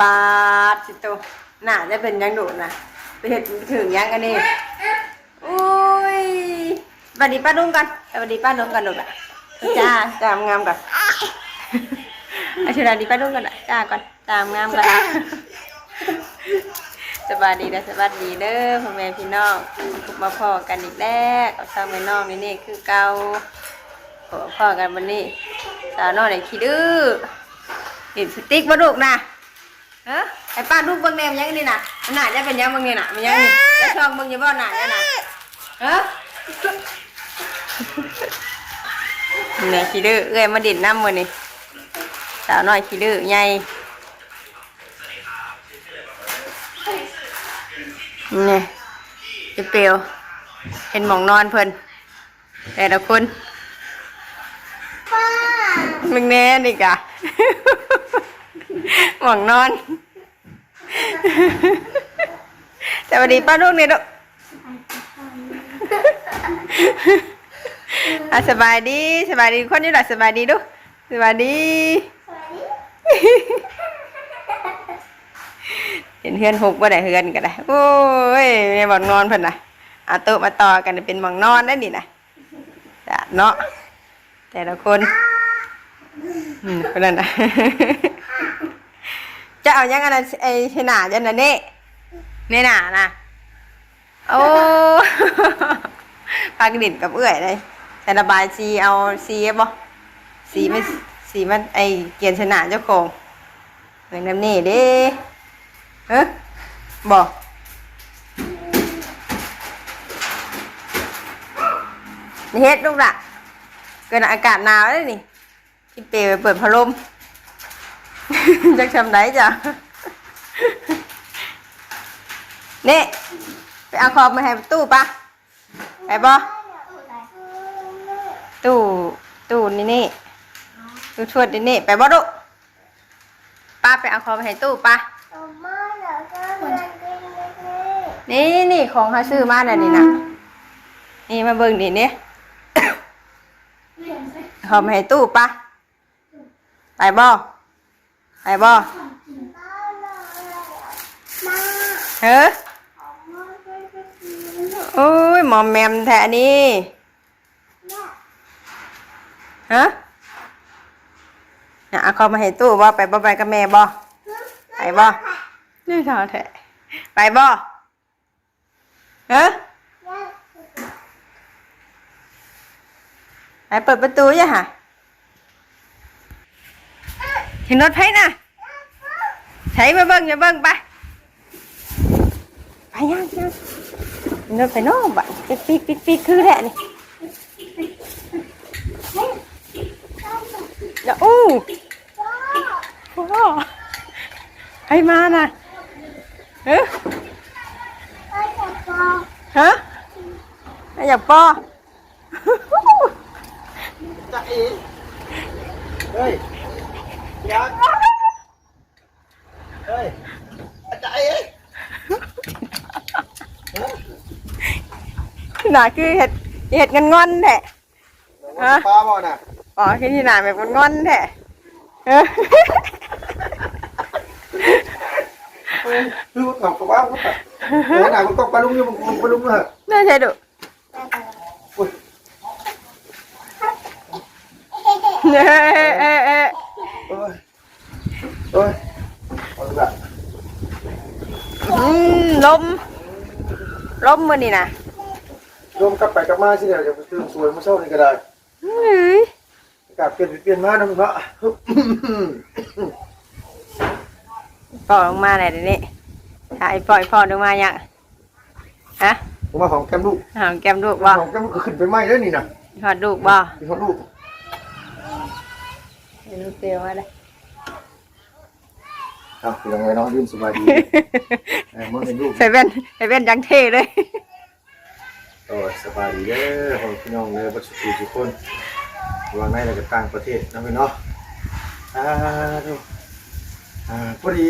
ปาดสิโตน่าจะเป็นยังดุนะไปเห็ดถึงยังอันนี้อุ้ยสวัสดีป้าดุ้งกันสวัสดีป้าดุ้งกันดุอะจ้าจ้างามก่อนอาชิราดีป้าดุ้งกันอะจ้าก่อนจ้างามก่อนสบายดีนะสวัสดีเด้อพ่อแม่พี่น้องพบมาพ่อกันอีกแล้วกับสาวแม่น้องนี่นี่คือเก่าพบพ่อกันวันนี้สาวน้อยไหนขี้ดื้อเห็นสติ๊กมาดุกนะ เออไอ้ป้าลูกเบิ่งแนมยังนี่น่ะมันน่าจะเป็นยังเบิ่งนี่น่ะมันยังนี่จะช่องเบิ่งอยังบ่น่ะเนี่ยน่ะเออเนี่ยขี้ดื้อเอ้ยมาดินน้ำมือนี่สาวน้อยขี้ดื้อใหญ่นี่จะเปลวเห็นหมองนอนเพิ่นแต่ละคนมึงแน่นี่กะ หมองนอน สวัสดีป้าลูกนี่ลูกอะสบายดีสบายดีคนนี้หละสบายดีลูกสบายดี เห็นเฮือนหกว่าได้เฮือนกันได้โอ้ยแม่บอกนอนเพิ่นนะเอาโต๊ะมาต่อกันเป็นหมองนอนได้นี่นะจ้ะเนาะแต่ละคนอืมคนนั้นนะ จะเอายังอันนั้นไอ้ชนาจันนะเน่เน่หนานะโอ้พากดิ่นกับเอื้อยเลยแต่ระบายสีเอาสีบ่สีไมันสีมันไอเกียนชนะเจ้าของเหมือนน้ำนี่เด้เฮ้บอกนี่เฮ็ดลูกละเกิดอากาศหนาวเลยนี่ที่เปย์ไปเปิดพัดลม จักทำไหนจ้ะนี่ไปเอาคอมมาให้ตู้ปะไปบ่ตู้ตู้นี่นี่ตู้ชวดนี่นี่ไปบ่ดุป้าไปเอาคอมมาให้ตู้ปะนี่นี่ของเขาซื้อมาแล้วนี่นะนี่มาเบิ่งดิเนี่ยคอมมาให้ตู้ปะไปบ่ ไปบ่เฮ้อโอ้ยหมอมแมมแท้นี่ฮะเนี่ยเอาเข้ามาให้ตู้บ่ไปบ่ไปกับแม่บ่ไปบ่นี่ทอแท้ไปบ่เฮ้อไปเปิดประตูย่ะฮะ เห็นรถไฟน่ะใช้มาเบิ่งอย่าเบิ่งไปไปย่างย่างเห็นรถไฟน้องบัดปิกปิกปิกปิกคือแหละนี่เดี๋ยวอู้ใครมาน่ะเฮ้ฮะไม่อยากปอจะเอ๋เฮ้ย ยักษ์เฮ้ยอาจะเอ๋น่ะคือเห็ดเห็ดเงินงอนแท้ฮะ ป้าบ่น่ะอ๋อคือที่หนาแบบงอนๆแท้เออคือว่ากับว่าว่าเฮ้ยน่ะมึงต้องปลาลุงอยู่มึงมึงปลาลุงเหรอ น่าใช่ดุอุ้ยเออเออเอ อเอ้ยเอ้ยเอาละอืมลมลมมือนี่นะรวมกลับไปกลับมาสิเดี๋ยวจะตื่นสวยมาเช้านี่ก็ได้เฮ้ยอากาศเปลี่ยนไปเปลี่ยนมานะมึงเนาะ ปล่อยลงมาไหนอยเดี๋ยวนี้หายปล่อยพ่อลงมายังฮะผมมาของแก้มลูกหอมแก้มลูกบ่ของแก้มลูกก็ขึ้นไปไหม้แล้วนี่นะหอดลูกบ่เป็นของลูก เห็นลูกเตียวมาเลยอะเป็นยังไงน้องยืนสบายดีเออมึงเห็นลูกใส่แว่นใส่แว่นยังเท่เลยโอ้ยสบายดีเด้อของพี่น้องเด้อบัดสุขทุกคนวางในแล้วก็ต่างประเทศนะพี่เนาะอ่าดูอ่าพอดี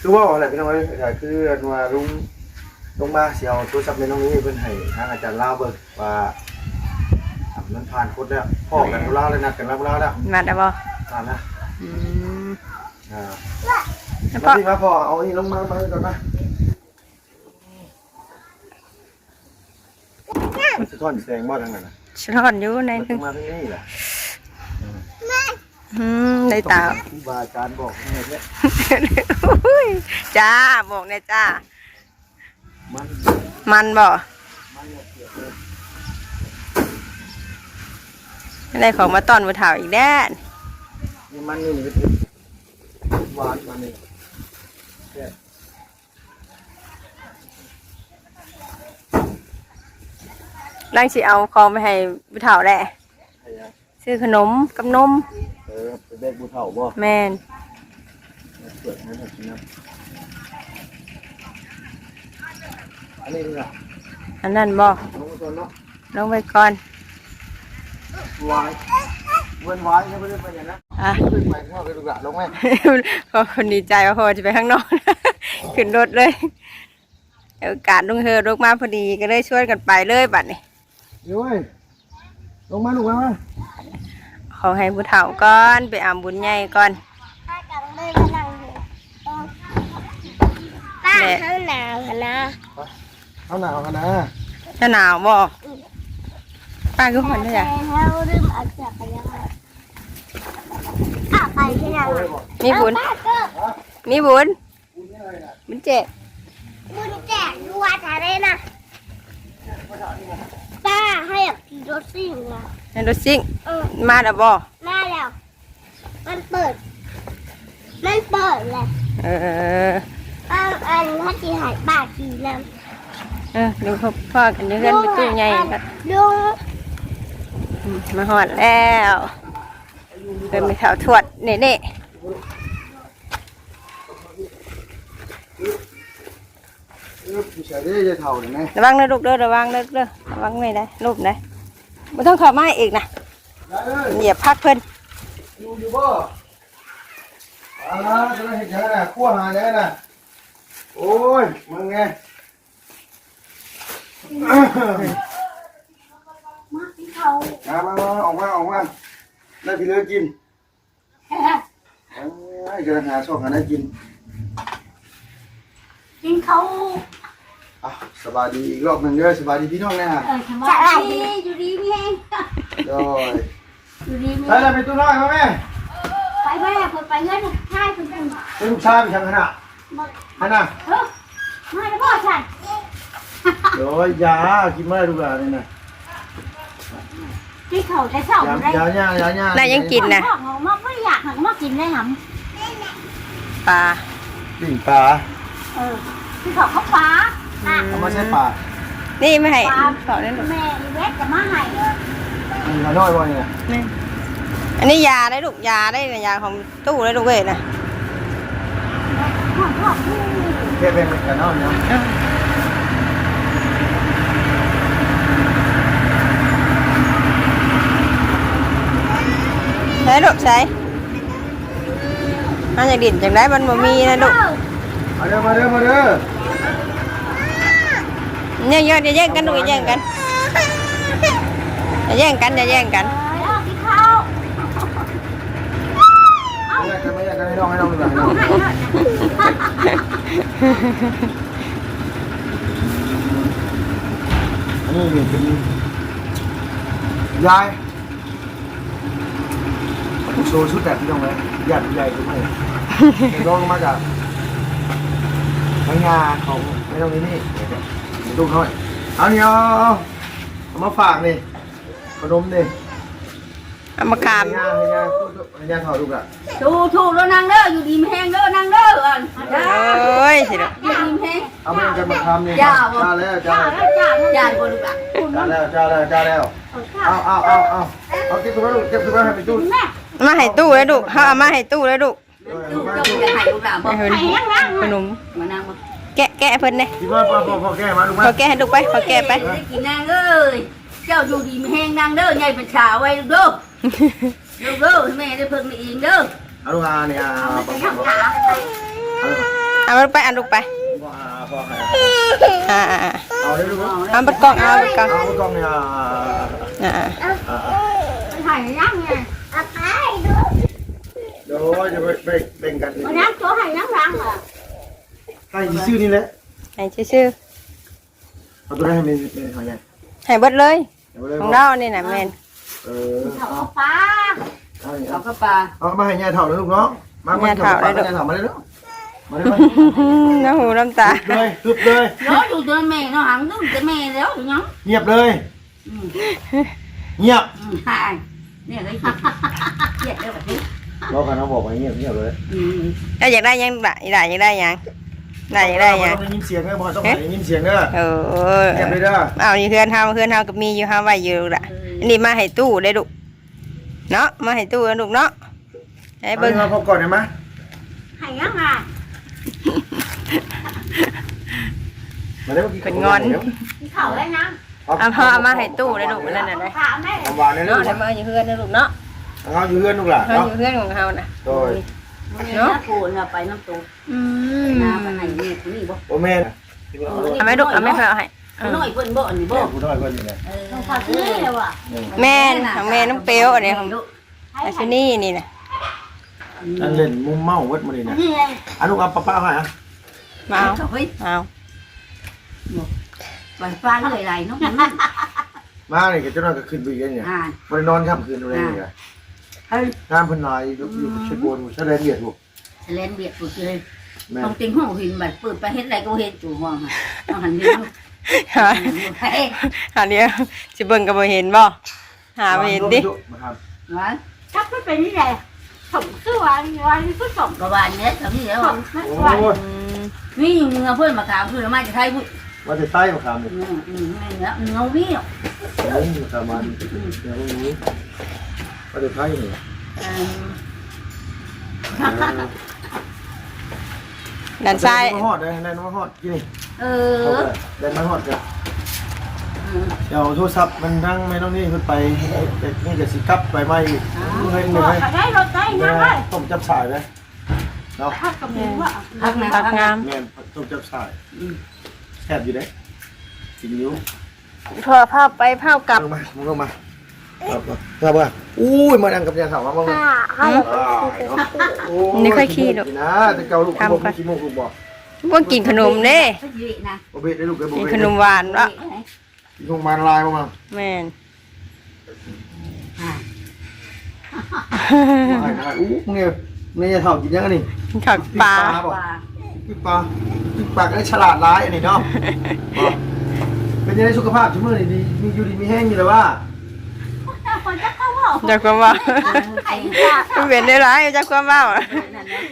คือว่าอะไรพี่น้องเอ้ยแต่คืออันว่าลุงลงมาเสียวโทรศัพท์ในน้องนี้เพิ่นให้ทางอาจารย์ลาวเบิกว่าทำ มันผ่านคนแล้วพ่อกันลาวเลยนะกันลาวแล้วมาได้บ่ผ่านนะอืมอ่าแล้วมาพ่อพี่มาพ่อเอาอันนี้ลงมามาก่อนนะมันสะท้อนแสงบ่ทางนั้นน่ะฉลอนอยู่ในมันหนึงมาทางนี้แหละอืมในตาครูบาอาจารย์บอกให้เนี่ยอุ้ยจ้าบอกเนี่ยจ้ามันมันบ่ มันเนี่ยเกี่ยวเลย ได้ของมาตอนมาถาวอีกแน่นี่มันนี่หวานมันนี่แค่ร่างสิเอาของไปให้ผู้เฒ่าแหละซื้อขนมกับนม เออเป็นเด็กบูเฒ่าบ่แม่นเปิดให้หน่อยนะอันนี้ล่ะอันนั้นบ่ลงไปก่อน วายเว้นวายยังไม่ได้ไปอย่างนั้นอะ ขึ้นไปข้างนอกเลยลูกหลานลงไหมพอคนดีใจว่าพอจะไปข้างนอก ขึ้นรถเลยโอกาสลงเฮอลงมาพอดีก็เลยชวนกันไปเลยบัดนี้เดี๋ยวเว้ยลงมาลูกมามาขอให้ผู้เฒ่าก่อนไปอาบุญใหญ่ก่อนป้าจังเลยกำลังอยู่ป้าข้างหนาวอะนะเอาหนาวกันนะจะหนาวบ่ ป้าคือคนได้แต่ยังเราลืมเอาจักรยานอะไปที่ไหนมีบุญป้าก็มีบุญบุญเจ็บบุญแจกดูวัดอะไรนะป้าให้อยากขี่รถซิ่งอะในรถซิ่งเออมาแล้วบ่มาแล้ว มันเปิด มันเปิดแหละเออป้าอันถ้าขี่หายป้าขี่น้เออดูพ่อพ่อกันอยู่เพื่อนไปตู้ใหญ่ครับำลุงอื มมาหอดแล้วเดินไปแถวทวดเน่เน่เออผู้ชายได้จะเท่าหรือไงระวังนะลูกเด้อระวังเด้อเด้อระวังไม่ได้ลูกนะไม่ต้องเขับมาอีกนะได้เลยเหยียบพักเพิ่นอยู่อยู่บ่อ่าจะได้เห็นยังไงขั้วหายังไงนะโอ้ยมึงไงมาที่เขา มามามาออกมาออกมาได้พี่เลือกินไอ้เดินหาช่องหาได้กินกินเขาอะสบายดีอีกรอบหนึ่งเด้อสบายดีพี่น้องนะฮะจะอะไรอยู่ดีพี่เองโดยอยู่ดีมีใช่แล้วเป็นตู้น้อยมาแม่ไปแม่คนไปเงินใช่คุณคุณเป็นลูกชายเป็นช่างขนาดขนาดเออมาแล้วพ่อฉันโดยยากินไม่ได้ลูกหลานนี่นะ ที่เขาจะเศร้ายาได้ยาย่ายาย่าน่ายังกินนะพ่อของมาไม่อยากหันมากินได้หปลาปิ่งปลาำเออที่เขาเขาฟ้าอะเอามาใช้ปลานี่ไม่ให้ขอนั่นลูกแม่อีเวสจะมาให้เอออันนี้น้อยบ่เนี่ยนี่อันนี้ยาได้ลูกยาได้นะยาของตู้ได้ลูกเว้ยนะพ่อพ่อพูดแค่เป็นกันน้อยเนาะ ช้ลูกใช้อันจากดินจากได้มันบ่มีนะลูกมาเด้อมาเด้อมาเด้อเนี่ยเยอะอย่าแย่งกันลูกอย่าแย่งกันอย่าแย่งกันอย่าแย่งกันเออที่เขาไม่อยากกันไม่อยากกันให้น้องให้น้องดูหน่อยให้น้องให้หน่อยอันนี้นี่เป็นยาย โชว์ชุดแบบพี่น้องเลยใหญ่ใหญ่ทุกคนเป็นรองมาจากทางงาของไม่ต้องนี่นี่ลูกน้อยเอาเนี่ยเอาเอาเอามาฝากนี่ขนมนี่เอามาคามให้ยาให้ยาให้ยาถอดลูกอะถูกถูกแล้วนางเด้ออยู่ดีมแห้งเด้อนางเด้ออะโอ้ยสิลูกอยู่ดีมแห้งเอาไปกันมาทำนี่ยาบ่จ้าแล้วจ้าแล้วยานคนลูกอะจ้าแล้วจ้าแล้วจ้าแล้วเอาเอาเอาเอาเอาเก็บตัวลูกเก็บตัวให้ไปตู้ มาให้ตู้เลยลูกเขาเอามาให้ตู้เลยลูกลูกเจ้าจะถ่ายลูกหลานบ่ให้เพิ่นขนมมานั่งบ่แกะแกะเพิ่นเนี่ยที่ว่าพอพอพอแก้มาลูกพมาอแกะให้ลูกไปพอแกะไปได้กินนางเอ้ยเจ้าอยู่ดีมแห้งนางเด้อใหญ่เป็นชาไว้ลูกเด้อลูกเด้อแม่ได้เพิ่งมาเองเด้อเอาลูกอาเนี่ยเอาพอพอพอเอามันไปเอันลูกไปพอพออ่าอ่าอ่าเอาเลยลูกเอาบัดกล้องเอาบัดกล้องเอากล้องเนี่ยอ่าอ่าไปถ่ายยังไงเอาไปดูโด ยยจะไปไปแบ่งกันวันนั้นตัวให้น้ำรังอะให้ชื่อนี่แหละให้ชื่อเอาตัวนั้นให้เป็นเป็นหอยใหญ่ๆให้เบิดเลยเอาไปเลยของเรานี่น่ะแม่นเออเขาเอาปลาเอาอย่างเอานี้เข้าปลาเอามาให้ยายเถ่าเลยลูกเนาะมามาเถ่ามาเลยเถ่ามาเลยเนาะมาเลยมาน้ำหูน้ำตาเลยตึบเลยเนาะอยู่ตัวแม่เนาะหังนึงแต่แม่แล้วอยู่ยังเงียบเลยอืมเงียบอืมหายเนี่ยเลยเครียดแล้วแบบนี้ เราคันเขาบอกว่าเงียบเงียบเลยอืมถ้าอยากได้หยังได้ได้อยากได้หยังได้อยากได้หยังต้องยินเสียงเด้อพอต้องได้ยินเสียงเด้อเออเงียบเลยเด้อเอาอยู่เฮือนเฮาเฮือนเฮาก็มีอยู่เฮาไว้อยู่ล่ะอันนี้มาให้ตู้ได้ลูกเนาะมาให้ตู้นะลูกเนาะให้เอาเบิ่งมาพบก่อนได้ไหมให้ยังไงมาได้เมื่อกี้เขาได้นะเอาพ่อเอามาให้ตู้ได้ลูกนั่นน่ะได้ถามได้น้ำหวานในเรื่อเนาะงได้มาอยู่เฮือนนะลูกเนาะ เขาอยู่เพื่อนลูกหล่ะเฮาเนาะอยู่เฮือนของเฮาน่ะโดยเนาะโคนไปน้ำตูอืมน้ำมันไหนนี่คนนี้บ่โอ้แม่เอาไหม่ลูกเอาไหม่เพิ่นเอาให้เออน้อยเพิ่นบ่อันนี้บ่ผู้น้อยคนนี้ไงเออต้องขอซื้อเลยว่ะแม่นของแม่น้ำเปรี้ยวอันนี้ของให้ไอ้ชนี่นี่น่ะอันเล่นมุมเมาวัดมาเลยนะนี่เลยอันลูกเอาป้าป้าให้อะมาเอาเฮ้ยเอาปล่อยปลาเลยไหลเนาะมาเนี่ยก็เจ้าน้อยก็ขึ้นไปกันเนี่ยอ่าบริโนอนค่ำคืนอะไรเนี่ยเฮ้ย น้ำพันลายอยู่อยู่เชฟโบนเชลเลนเดียดลูกเล่นเบียดปุดเลยแม่ต้องติงห้องหินบัดเปิดไปเฮ็ดอะไรก็เฮ็ดจู่ห้องอะต้องหันนี้ลูกหาเฮ้ยหาเดียวสิเบิ่งก็บ่เห็นบ่หาบ่เห็นดิมาครับหวานถ้าไม่เป็นนี่แหละผมคือวันวันคือผมกบานเนี้ยทำนี่แล้วผอะมไม่โอ้วันยอืมนี่อยู่เงือเพื่อนมาถามคือมาจะไทยพูดมาจะใต้มาครับเนี่ยอืมอืมเงือเงาวิ่งนี่มาครับมันเดี๋ยว พรุ่งนี้มาจะใต้เนี่ยด้านซ้ายมาฮอดเลยได้มาฮอดกี่นี่เอเอาอไปได้มาฮอดกันเดี๋ยวโทรศัพท์มันทั้งไม่ต้องนี่ขึ้นไปนี่จะสิกลับไปไม่เฮ้ยบเฮ้อกยเขาได้รถได้นะเลยต้มจับสายไหมเนาะถ้ากับมึงว่าพักนะพักงามแม่ต้มจับสายแซ่บอยู่เด้กินอยู่พอภาพไปภาพกลับลงมามึงลงมา ครับครับว่าอุ้ยมาดังกับยาถามว่ามึงค่ะให้นี่ค่อยขี้ลูกนะแต่เกาลูกบอกไม่ขี้มูกลูกบอกว่ากินขนมเด้พอดีนะโอเบได้ลูกได้บุกินขนมหวานวะกินขนมมันลายมาแม่นไม่ได้อู้มึงเนี่ยมึงเนี่ยเถ่ากินยังไงนี่กินข้าวปลาบอกปลาพี่ปลาพี่ปลาก็ฉลาดร้ายอันนี้เนาะเป็นยังไงสุขภาพชั่วโมงนี้ดีมีอยู่ดีมีแห้งอยู่เลยว่าคน จะเข้าว่าจากความว่าไข่ปลามันเป็นได้ร้ายจากความว่า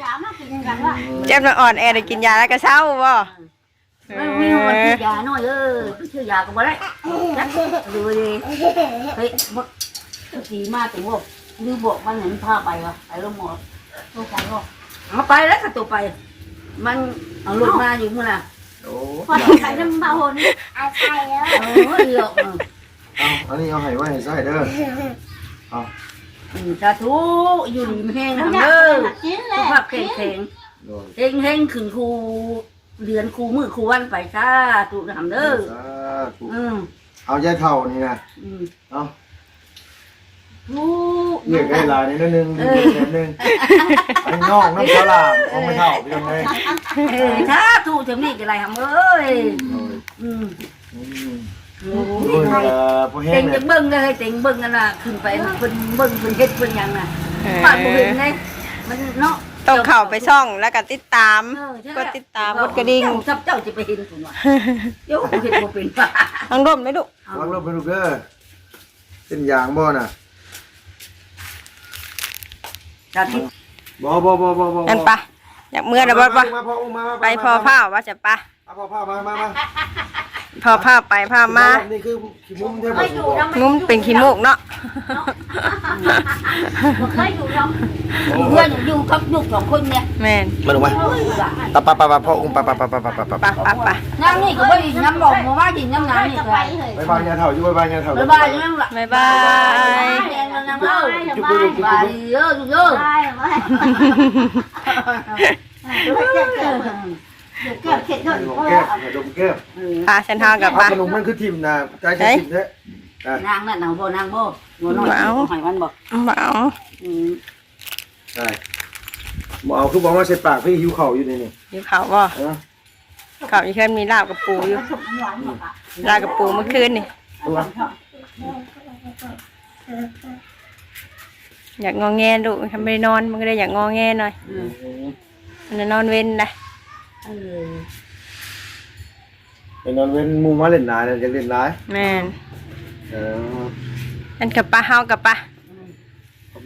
ยามากินกันว่าเจ็บมันอ่อนแอได้กินยาแล้วก็เศร้าบ่เอไม่รู้ว่าอชื่อยาหน่อยเออชื่อยาก็บ่ได้จักดูดิเฮ้ยบ่สีมาถึงว่าหรือบอกมันเห็นพาไปวะไปลงหมดลงไปก็เอาไปแล้วก็ตัวไป มันเอารถมาอยู่มื้อน่ะโอ้พอไข่น้ำเบาหนอาไข่แล้วเออเดียวเอาอันนี้เอาให้ไว้ให้ใส่เด้อเอาอืม สาธุอยู่ดีไม่แห้งนะอยากเด้อกินเลสุยขภาพแข็งแข็งโดนเฮงเฮงขึ้นครูเดือนครูมือครูวันไปจ้าถูกทำเด้อสาธุอืมเอายายเท่านี่นะอืมเอาถูกเรียกได้หลายนิดนึงนิดนึงไอ้น้องน้ำสลามเอาไม่เท่าเพียงเลยเออถ้าถูกจะมีอะไรทำเอ้ยอืมอืมอืเบิ่งม เอ่อพอแห้เต็งงเนี่จะยเบิ้งเลยเต็งเบิ้งกันน่ะขึ้นไปเพิ่นเบิ้งเพิ่นเฮ็ดเพิ่นหยังน่ะเออ ปากบ่เห็นเลยมันเนาะต้องเข้าไปช่องแล้วก็ติดตาม เออใช่กดติดตามกดกระดิ่ง เจ้าเจ้าจะไปเห็นผมว่าเดี๋ยวเห็นบ่เป็นป่าทั้งร่มไหมลูกวางลงไปลูกเด้อเป็นยางบ่น่ะจ้าที่บ่บ่บ่บ่บ่นั่นปะอยากเมื่อนะบ่ปะมาพ่ออุ้มมาไปพอผ้าว่าจะปะเอาพ่อผ้ามามามา พอผ้าไปผ้ามา นี่คือขี้มุ้งเท่าเคยอยู่น้ำงุ้มเป็นขี้มูกเนาะเคยอยู่น้เพื่อนอยู่กับลูกสองคนเนี่ยแม่นมาลงมาปะปะปะปะพ่ออุ้มปะปะปะปะปะปะปะปะปะปะน้ำนี่ก็บ่ได้น้ำบอกมาว่าดินน้ำำน้ำนี่จะก็ไปไปเลยบายบายยาเถ่าอยู่บายบายยาเถ่าบ๊ายบายจังล่ะบ๊ายบายแดงน้ำเล่าจะไปบายเยอะเยอะ ไปไปเก็บ เก็บเก็บเก็บเก็บดมเก็แก้บดมแก้ปะฉันเท่ากับปะปะขนมมันคือทิมนะใจใช้ทิมแท้นางนั่นนางบ่นางบ่บ่น้อยหอยมันบอกเบาอืมใช่บ่เอาคือบอกว่าใส่ปากพี่หิวข้าวอยู่นี่นี่อยู่เขาบ่เออเขาอีกเพิ่นมีลาบกับปูอยู่มันสุกมันหวานหมดอะลาบกับปูเมื่อคืนนี่ตัวอยากงอแงดูทำไม่ได้นอนมันก็เลยอยากงอแงหน่อยอืมมันจะนอนเว้นนะ เออไปนอนเว้นหมู่มาเล่นหลายแล้วอยากเล่นหลายแม่นเอออันกับปลาเฮากับปลา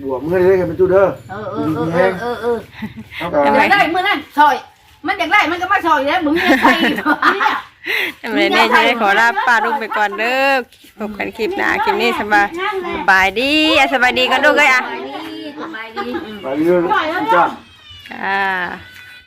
บวกมื้อนี้กันเป็นตู้เด้อเออเออเออเออเออเอาก็อยากได้เมื่อนั้นซอย มันอยากได้มันก็มาซอยแล้วมึงยังใส่อยู่เนี่ยทำไมได้จะได้ขอลาป้าลูกไปก่อนเด้อพบกันคลิปหน้าคลิปนี้สบายสบายดีอะสบายดีกันลูกเอ้ยอะสบายดีสบายดีไปเรื่อยๆจ้าอ่า